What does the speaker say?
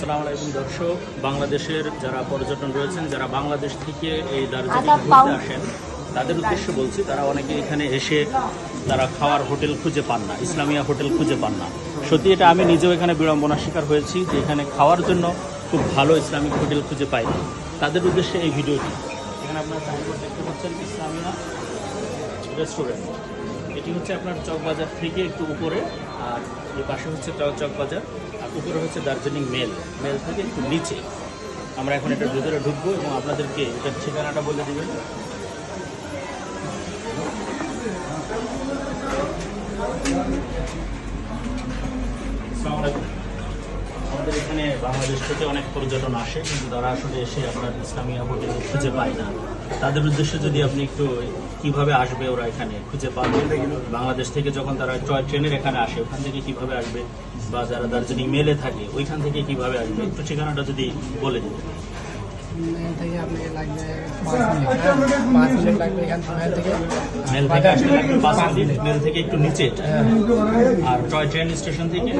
আসসালামু আলাইকুম দর্শক। বাংলাদেশের যারা পর্যটন রয়েছেন যারা বাংলাদেশ থেকে এই দার্জিলিং ঘুরতে আসেন তাদের উদ্দেশ্যে বলছি তারা অনেকে এখানে এসে তারা খাওয়ার হোটেল খুঁজে পান না ইসলামিয়া হোটেল খুঁজে পান না। সত্যি এটা আমি নিজেও এখানে বিড়ম্বনার শিকার হয়েছি যে এখানে খাওয়ার জন্য খুব ভালো ইসলামিক হোটেল খুঁজে পাই তাদের উদ্দেশ্যে এই ভিডিওটি। এখানে আপনার দেখতে পাচ্ছেন ইসলামিয়া রেস্টুরেন্ট এটি হচ্ছে আপনার চকবাজার থেকে একটু উপরে, আর এই পাশে হচ্ছে চক চকবাজার আর উপরে হচ্ছে দার্জিলিং মেল মেল থেকে একটু নিচে। আমরা এখন এটার ভিতরে ঢুকবো এবং আপনাদেরকে এটার ঠিকানাটা বলে দেবেন। আমাদের এখানে বাংলাদেশ থেকে অনেক পর্যটন আসে, কিন্তু তারা আসলে এসে আপনার ইসলামিয়া হোটেল খুঁজে পায় না। তাদের উদ্দেশ্যে যদি আপনি একটু কীভাবে আসবে ওরা এখানে খুঁজে পাবে? বাংলাদেশ থেকে যখন তারা টয় ট্রেনের এখানে আসে ওখান থেকে কীভাবে আসবে? বা যারা দার্জিলিং মেলে থাকে ওইখান থেকে কীভাবে আসবে? একটু ঠিকানাটা যদি বলে মিনিট মেল থেকে একটু নিচে। আর টয় ট্রেন স্টেশন থেকে